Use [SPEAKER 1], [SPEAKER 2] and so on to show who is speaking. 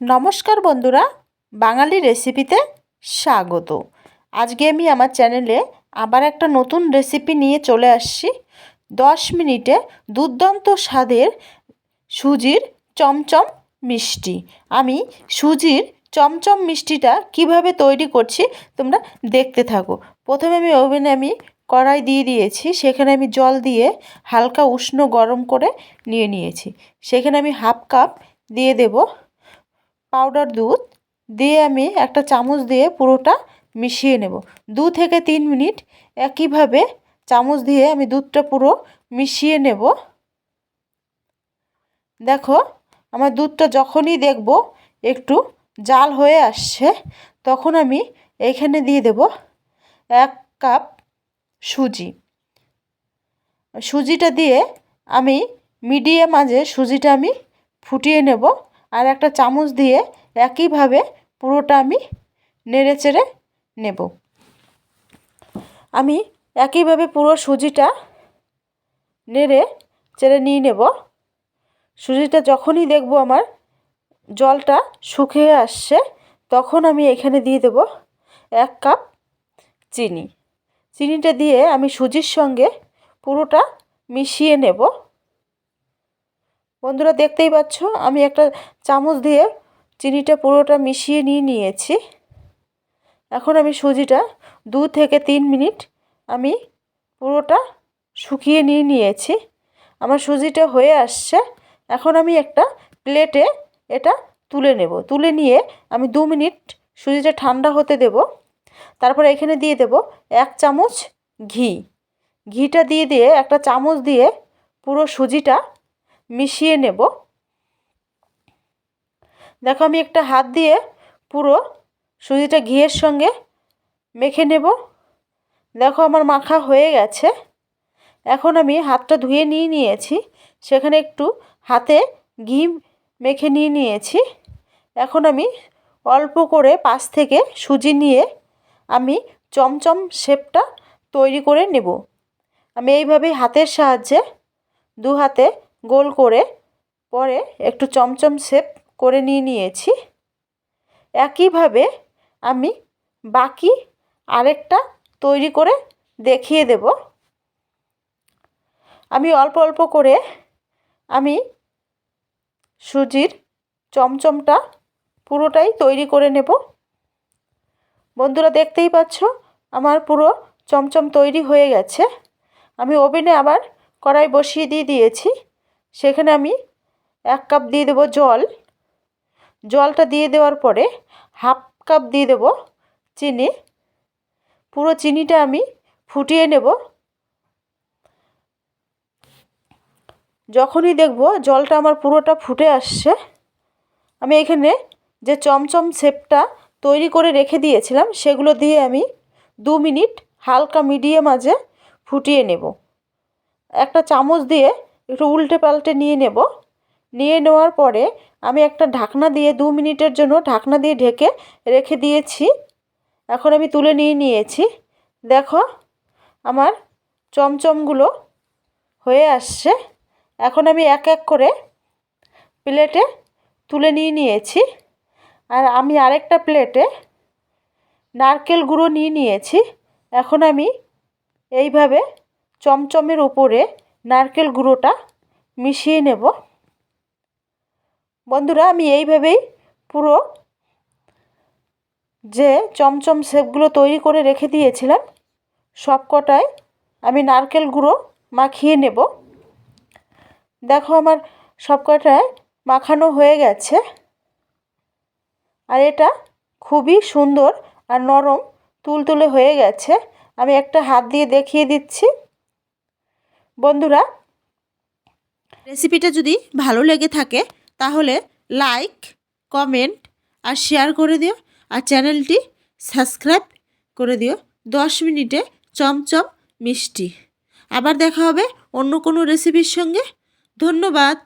[SPEAKER 1] নমস্কার বন্ধুরা, বাঙালি রেসিপিতে স্বাগত। আজকে আমি আমার চ্যানেলে আবার একটা নতুন রেসিপি নিয়ে চলে আসছি। দশ মিনিটে দুর্দান্ত স্বাদের সুজির চমচম মিষ্টি। আমি সুজির চমচম মিষ্টিটা কীভাবে তৈরি করছি তোমরা দেখতে থাকো। প্রথমে আমি ওভেনে আমি কড়াই দিয়ে দিয়েছি, সেখানে আমি জল দিয়ে হালকা উষ্ণ গরম করে নিয়ে নিয়েছি। সেখানে আমি হাফ কাপ দিয়ে দেবো পাউডার দুধ দিয়ে আমি একটা চামচ দিয়ে পুরোটা মিশিয়ে নেব। দু থেকে তিন মিনিট একইভাবে চামচ দিয়ে আমি দুধটা পুরো মিশিয়ে নেব। দেখো, আমার দুধটা যখনই দেখব একটু জাল হয়ে আসছে, তখন আমি এখানে দিয়ে দেব এক কাপ সুজি। সুজিটা দিয়ে আমি মিডিয়াম আঁচে সুজিটা আমি ফুটিয়ে নেব। আর একটা চামচ দিয়ে একইভাবে পুরোটা আমি নেড়ে চেড়ে নেব। আমি একইভাবে পুরো সুজিটা নেড়ে চেড়ে নিয়ে নেব। সুজিটা যখনই দেখব আমার জলটা শুকিয়ে আসছে, তখন আমি এখানে দিয়ে দেব এক কাপ চিনি। চিনিটা দিয়ে আমি সুজির সঙ্গে পুরোটা মিশিয়ে নেব। বন্ধুরা দেখতেই পাচ্ছ, আমি একটা চামচ দিয়ে চিনিটা পুরোটা মিশিয়ে নিয়ে নিয়েছি। এখন আমি সুজিটা দু থেকে তিন মিনিট আমি পুরোটা শুকিয়ে নিয়ে নিয়েছি। আমার সুজিটা হয়ে আসছে, এখন আমি একটা প্লেটে এটা তুলে নেব। তুলে নিয়ে আমি দু মিনিট সুজিটা ঠান্ডা হতে দেব। তারপর এখানে দিয়ে দেব এক চামচ ঘি। ঘিটা দিয়ে দিয়ে একটা চামচ দিয়ে পুরো সুজিটা মিশিয়ে নেব। দেখো আমি একটা হাত দিয়ে পুরো সুজিটা ঘিয়ের সঙ্গে মেখে নেব। দেখো আমার মাখা হয়ে গেছে। এখন আমি হাতটা ধুয়ে নিয়ে নিয়েছি। সেখানে একটু হাতে ঘি মেখে নিয়ে নিয়েছি। এখন আমি অল্প করে পাশ থেকে সুজি নিয়ে আমি চমচম শেপটা তৈরি করে নেব। আমি এইভাবেই হাতের সাহায্যে দু হাতে গোল করে পরে একটু চমচম শেপ করে নিয়ে নিয়েছি। একইভাবে আমি বাকি আরেকটা তৈরি করে দেখিয়ে দেব। আমি অল্প অল্প করে আমি সুজির চমচমটা পুরোটাই তৈরি করে নেব। বন্ধুরা দেখতেই পাচ্ছ, আমার পুরো চমচম তৈরি হয়ে গেছে। আমি ওভেনে আবার কড়াই বসিয়ে দিয়ে দিয়েছি। সেখানে আমি এক কাপ দিয়ে দেবো জল। জলটা দিয়ে দেওয়ার পরে হাফ কাপ দিয়ে দেব চিনি। পুরো চিনিটা আমি ফুটিয়ে নেব। যখনই দেখব জলটা আমার পুরোটা ফুটে আসছে, আমি এখানে যে চমচম শেপটা তৈরি করে রেখে দিয়েছিলাম, সেগুলো দিয়ে আমি দু মিনিট হালকা মিডিয়াম আজে ফুটিয়ে নেব। একটা চামচ দিয়ে একটু উল্টে পাল্টে নিয়ে নেব। নিয়ে নেওয়ার পরে আমি একটা ঢাকনা দিয়ে দু মিনিটের জন্য ঢাকনা দিয়ে ঢেকে রেখে দিয়েছি। এখন আমি তুলে নিয়ে নিয়েছি। দেখো, আমার চমচমগুলো হয়ে আসছে। এখন আমি এক এক করে প্লেটে তুলে নিয়ে নিয়েছি। আর আমি আরেকটা প্লেটে নারকেল গুঁড়ো নিয়ে নিয়েছি। এখন আমি এইভাবে চমচমের উপরে নারকেল গুঁড়োটা মিশিয়ে নেব। বন্ধুরা, আমি এইভাবেই পুরো যে চমচম শেপগুলো তৈরি করে রেখে দিয়েছিলাম সব কটায় আমি নারকেল গুঁড়ো মাখিয়ে নেব। দেখো, আমার সব কটায় মাখানো হয়ে গেছে। আর এটা খুবই সুন্দর আর নরম তুলতুলে হয়ে গেছে। আমি একটা হাত দিয়ে দেখিয়ে দিচ্ছি। বন্ধুরা, রেসিপিটা যদি ভালো লেগে থাকে, তাহলে লাইক কমেন্ট আর শেয়ার করে দিও আর চ্যানেলটি সাবস্ক্রাইব করে দিও। দশ মিনিটে চমচম মিষ্টি। আবার দেখা হবে অন্য কোনো রেসিপির সঙ্গে। ধন্যবাদ।